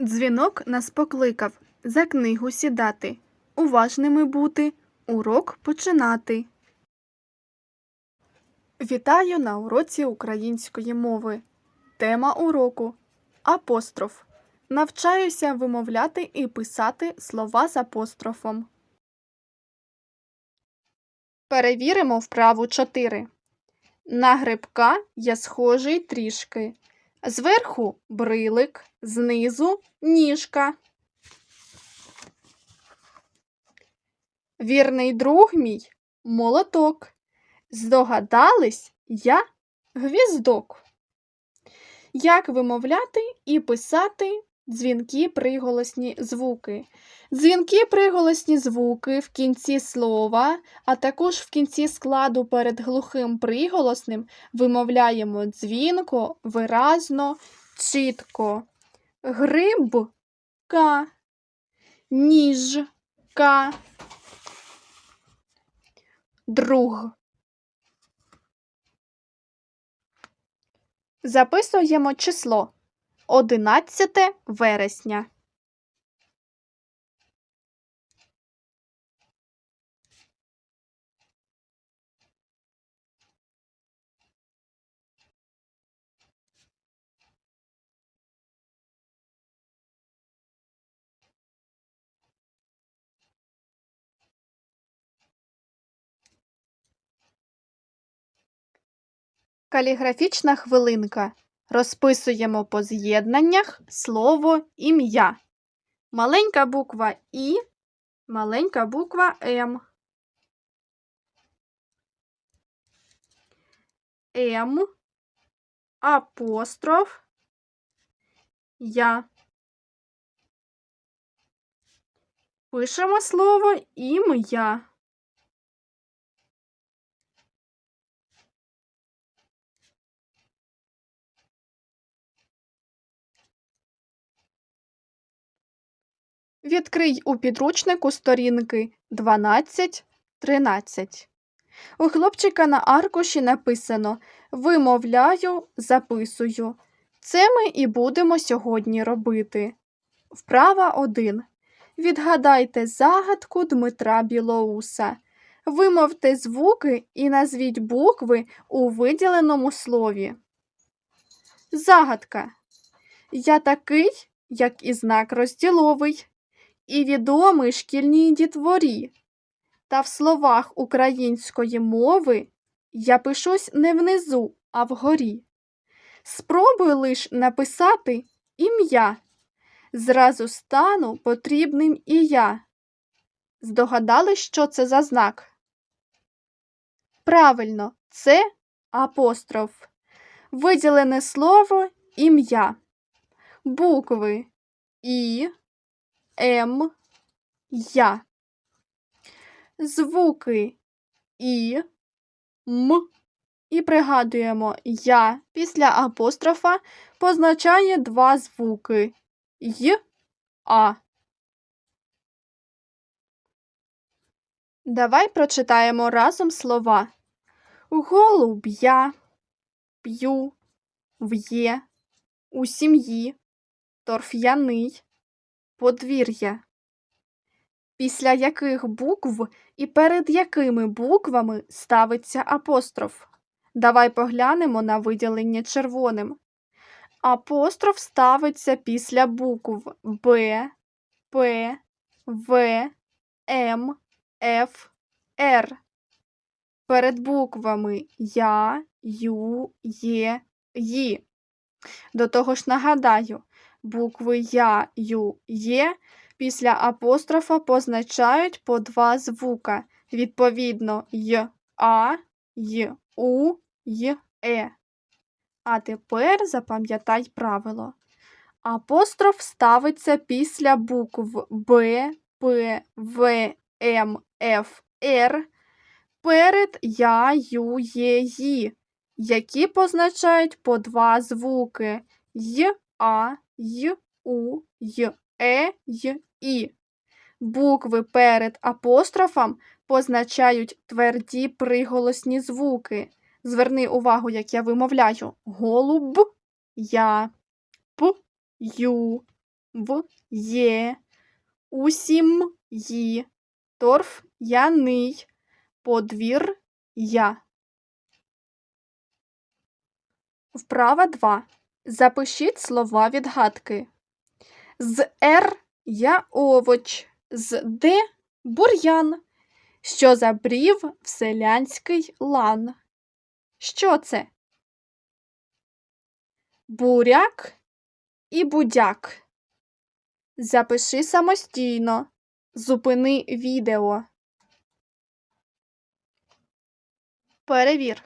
Дзвінок нас покликав за книгу сідати, уважними бути, урок починати. Вітаю на уроці української мови. Тема уроку апостроф. Навчаюся вимовляти і писати слова з апострофом. Перевіримо вправу 4. На грибка я схожий трішки. Зверху брилик, знизу ніжка. Вірний друг мій молоток. Здогадались я гвіздок. Як вимовляти і писати дзвінки приголосні звуки? Дзвінки приголосні звуки в кінці слова, а також в кінці складу перед глухим приголосним вимовляємо дзвінко, виразно, чітко. Грибка, ніжка, друг. Записуємо число 11 вересня. Каліграфічна хвилинка. Розписуємо по з'єднаннях слово ім'я. Маленька буква І, маленька буква М. М, апостроф, Я. Пишемо слово ім'я. Відкрий у підручнику сторінки 12, 13. У хлопчика на аркуші написано Вимовляю, записую. Це ми і будемо сьогодні робити. Вправа 1. Відгадайте загадку Дмитра Білоуса. Вимовте звуки і назвіть букви у виділеному слові. Загадка. Я такий, як і знак розділовий і відомий шкільній дітворі. Та в словах української мови я пишусь не внизу, а вгорі. Спробуй лиш написати ім'я. Зразу стану потрібним і я. Здогадали, що це за знак? Правильно, це апостроф. Виділене слово ім'я. Букви І, М, Я. Звуки І, М. І пригадуємо Я після апострофа позначає два звуки Й, А. Давай прочитаємо разом слова. Голуб'я, п'ю, в'є, у сім'ї, торф'яний, подвір'я. Після яких букв і перед якими буквами ставиться апостроф? Давай поглянемо на виділення червоним. Апостроф ставиться після букв Б, П, В, М, Ф, Р. Перед буквами Я, Ю, Є, Ї. До того ж нагадаю, букви Я, Ю, Є після апострофа позначають по два звука. Відповідно, Й, А, Й, У, Й, Е. А тепер запам'ятай правило. Апостроф ставиться після букв Б, П, В, М, Ф, Р перед Я, Ю, Є, Ї, які позначають по два звуки Й, А, Й, У, Й, Е, Й, І. Букви перед апострофом позначають тверді приголосні звуки. Зверни увагу, як я вимовляю голуб, я, п, ю, в є, усім ї, торф яний, подвір я. Вправа 2. Запишіть слова відгадки. З Р я овоч, з Д бур'ян, що забрів в селянський лан. Що це? Буряк і будяк. Запиши самостійно. Зупини відео. Перевір.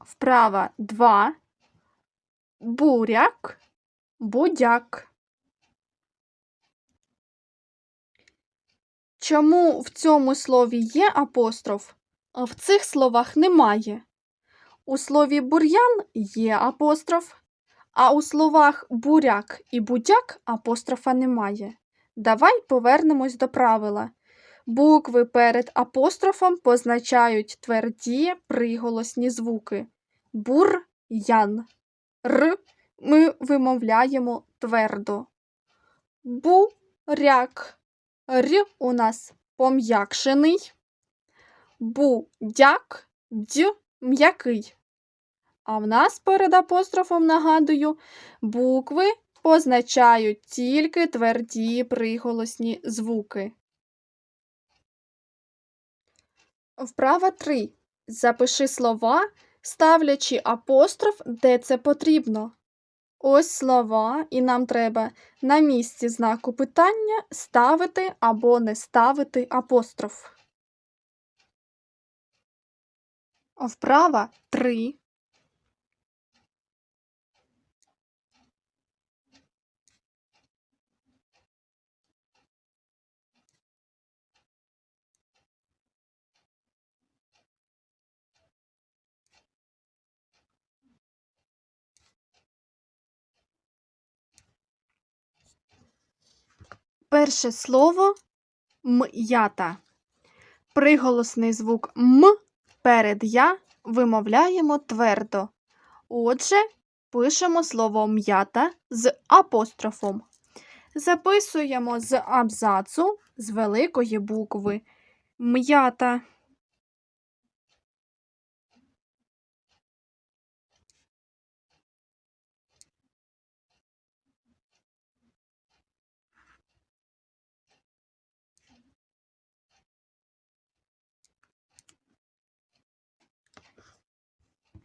Вправа 2. Буряк, будяк. Чому в цьому слові є апостроф, а в цих словах немає? У слові бур'ян є апостроф, а у словах буряк і будяк апострофа немає. Давай повернемось до правила. Букви перед апострофом позначають тверді приголосні звуки. Бур-ян. Р ми вимовляємо твердо. Буряк. Р у нас пом'якшений. Будяк дь м'який. А в нас перед апострофом, нагадую, букви позначають тільки тверді приголосні звуки. Вправа 3. Запиши слова, ставлячи апостроф, де це потрібно. Ось слова, і нам треба на місці знаку питання ставити або не ставити апостроф. Вправа 3. Перше слово м'ята. Приголосний звук м перед я вимовляємо твердо. Отже, пишемо слово м'ята з апострофом. Записуємо з абзацу з великої букви м'ята.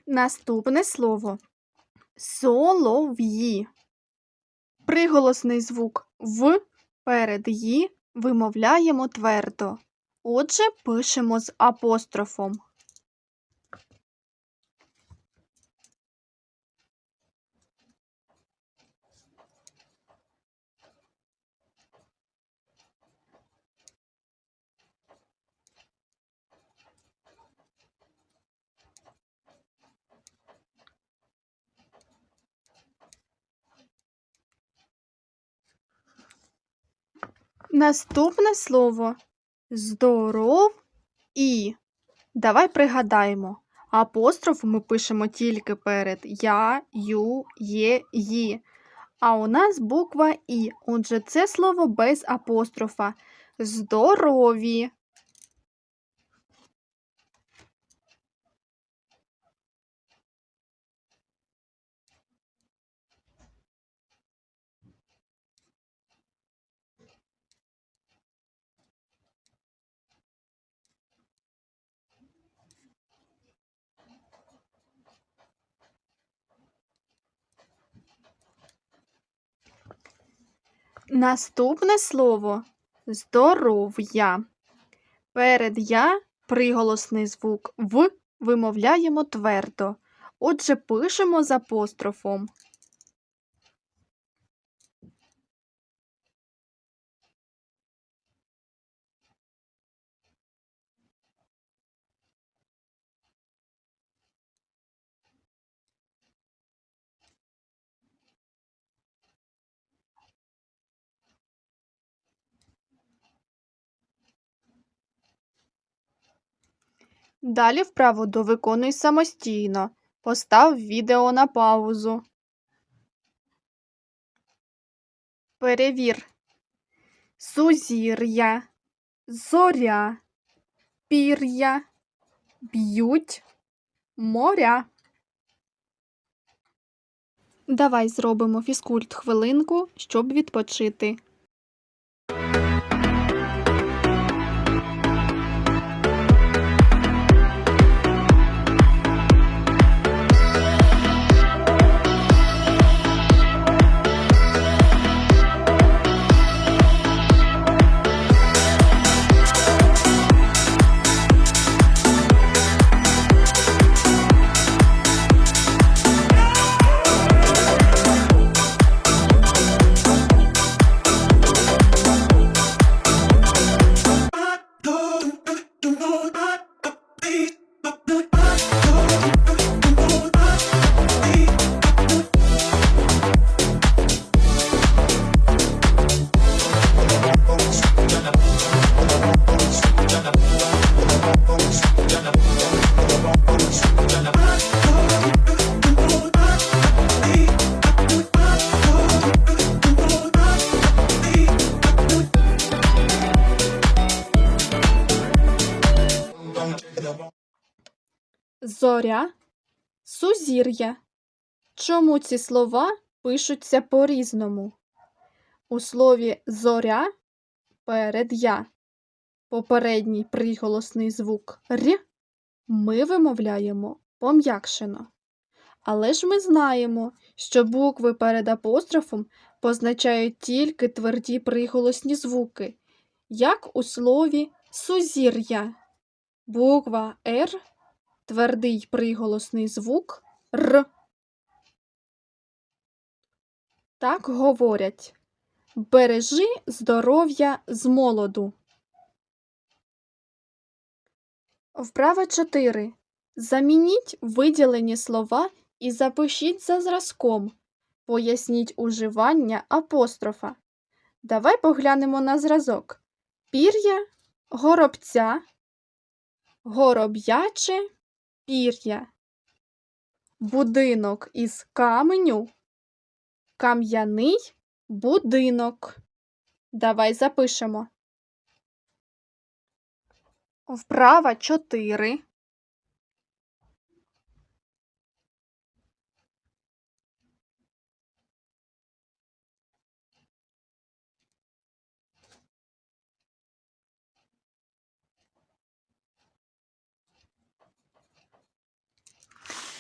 Наступне слово солов'ї. Приголосний звук в перед «ї» вимовляємо твердо. Отже, пишемо з апострофом. Наступне слово здоров і. Давай пригадаємо. Апостроф ми пишемо тільки перед я, ю, є, ї. А у нас буква І. Отже, це слово без апострофа. Здорові. Наступне слово здоров'я. Перед я приголосний звук в вимовляємо твердо. Отже, пишемо з апострофом. Далі вправу довиконуй самостійно. Постав відео на паузу. Перевір. Сузір'я, зоря, пір'я, б'ють моря. Давай зробимо фізкульт хвилинку, щоб відпочити. Сузір'я. Чому ці слова пишуться по-різному? У слові зоря перед я попередній приголосний звук р ми вимовляємо пом'якшено. Але ж ми знаємо, що букви перед апострофом позначають тільки тверді приголосні звуки, як у слові сузір'я. Буква Р твердий приголосний звук Р. Так говорять. Бережи здоров'я з молоду. Вправа 4. Замініть виділені слова і запишіть за зразком. Поясніть уживання апострофа. Давай поглянемо на зразок. Пір'я, горобця, гороб'яче, пір'я. Будинок із каменю, кам'яний будинок. Давай запишемо. Вправа 4.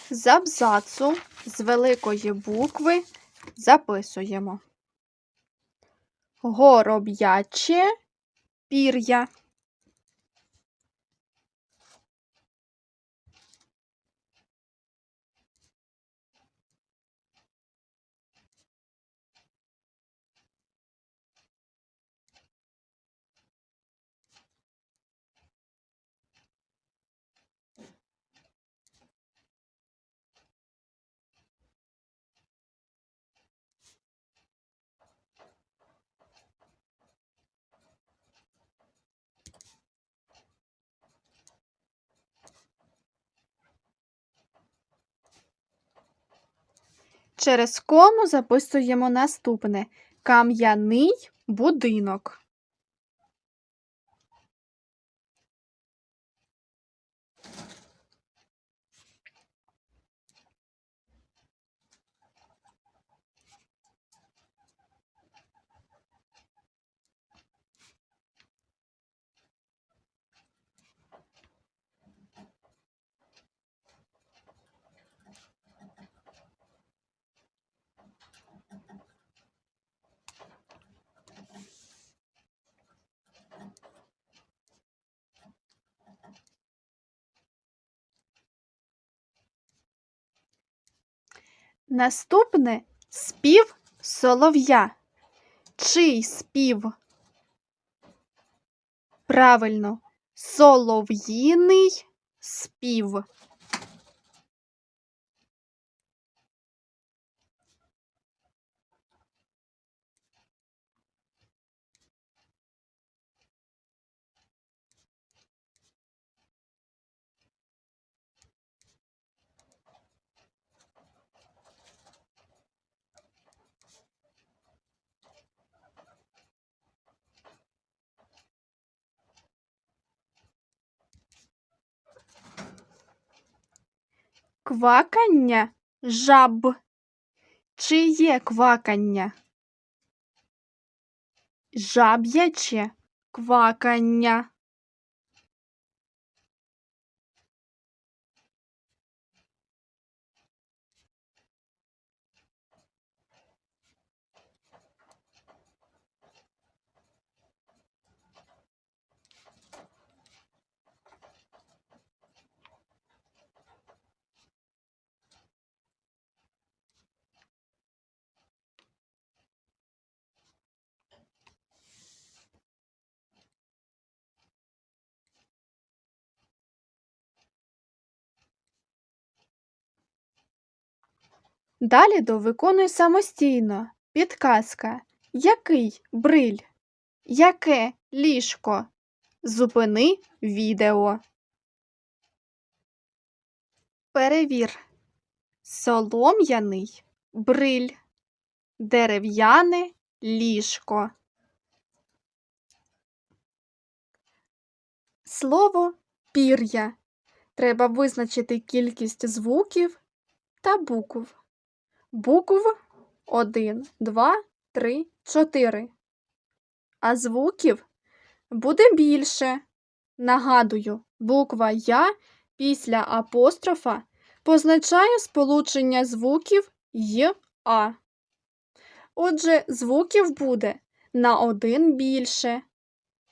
З абзацу з великої букви записуємо. Гороб'яче пір'я. Через кому записуємо наступне кам'яний будинок. Наступне спів солов'я. Чий спів? Правильно, солов'їний спів. Квакання жаб. Чи є квакання? Жаб'яче квакання. Далі до виконуй самостійно. Підказка. Який бриль? Яке ліжко? Зупини відео. Перевір. Солом'яний бриль. Дерев'яне ліжко. Слово пір'я. Треба визначити кількість звуків та букв. Букв 1, 2, 3, 4. А звуків буде більше. Нагадую, буква Я після апострофа позначає сполучення звуків й А. Отже, звуків буде на один більше.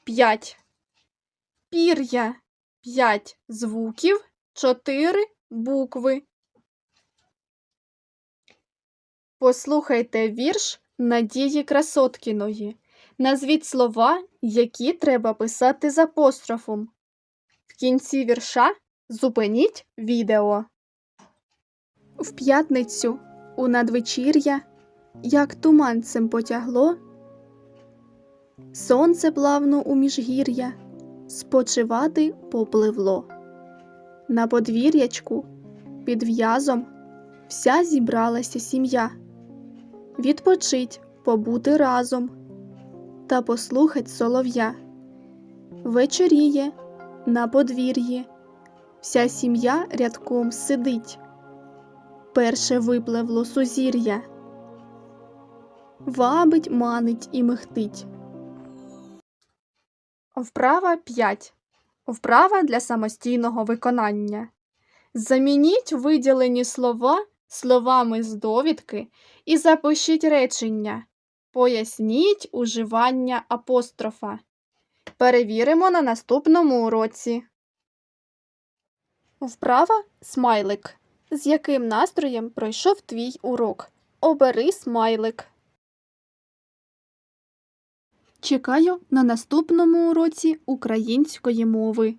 5. Пір'я 5 звуків, 4 букви. Послухайте вірш Надії Красоткіної. Назвіть слова, які треба писати з апострофом. В кінці вірша зупиніть відео. В п'ятницю у надвечір'я, як туманцем потягло, сонце плавно у міжгір'я спочивати попливло. На подвір'ячку під в'язом вся зібралася сім'я. Відпочить, побути разом та послухать солов'я. Вечоріє на подвір'ї, вся сім'я рядком сидить. Перше випливло сузір'я, вабить, манить і михтить. Вправа 5. Вправа для самостійного виконання. Замініть виділені слова словами з довідки і запишіть речення. Поясніть уживання апострофа. Перевіримо на наступному уроці. Вправа смайлик. З яким настроєм пройшов твій урок? Обери смайлик. Чекаю на наступному уроці української мови.